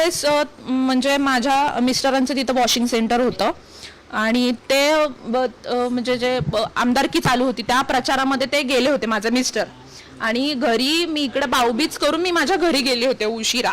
त्यावेळेस म्हणजे माझ्या मिस्टरांचं तिथं वॉशिंग सेंटर होतं. आणि ते म्हणजे जे आमदारकी चालू होती त्या प्रचारामध्ये ते गेले होते माझे मिस्टर. आणि घरी मी इकडे बाऊबीज करून मी माझ्या घरी गेले होते उशिरा.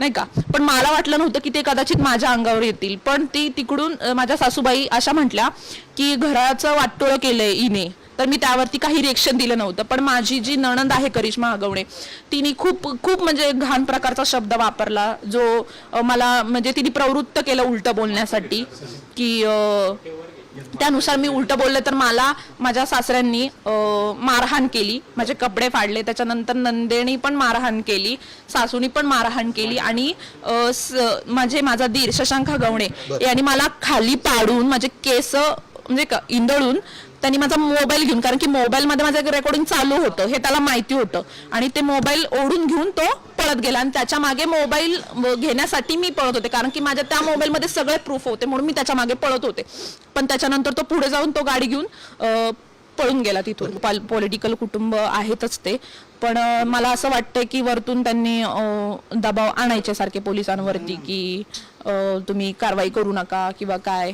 नाही का? पण मला वाटलं नव्हतं की ते कदाचित माझ्या अंगावर येतील. पण ती तिकडून माझ्या सासूबाई अशा म्हटल्या की घराचं वाटोळं केलंय इने तर मी त्यावरती काही रिएक्शन दिलं नव्हतं. पण माझी जी नणंद आहे करिश्मा आगवणे तिने खूप खूप म्हणजे घाण प्रकारचा शब्द वापरला जो मला म्हणजे तिने प्रवृत्त केलं उलट बोलण्यासाठी की त्यानुसार मी उलट बोलले तर मला माझ्या सासऱ्यांनी मारहाण केली. माझे कपडे फाडले. त्याच्यानंतर नंदेनी पण मारहाण केली. सासूनी पण मारहाण केली. आणि माझे माझा दीर शशांक गवणे यांनी मला खाली पाडून माझे केस म्हणजे इंदळून त्यांनी माझा मोबाईल घेऊन कारण की मोबाईलमध्ये माझं रेकॉर्डिंग चालू होतं. हे त्याला माहिती होतं. आणि ते मोबाईल ओढून घेऊन तो पळत गेला आणि त्याच्यामागे मोबाईल घेण्यासाठी मी पळत होते. कारण की माझ्या त्या मोबाईलमध्ये सगळे प्रूफ होते म्हणून मी त्याच्यामागे पळत होते. पण त्याच्यानंतर तो पुढे जाऊन तो गाडी घेऊन पळून गेला तिथून. पॉलिटिकल कुटुंब आहेतच ते. पण मला असं वाटतंय की वरतून त्यांनी दबाव आणायचे सारखे पोलिसांवरती की तुम्ही कारवाई करू नका किंवा काय.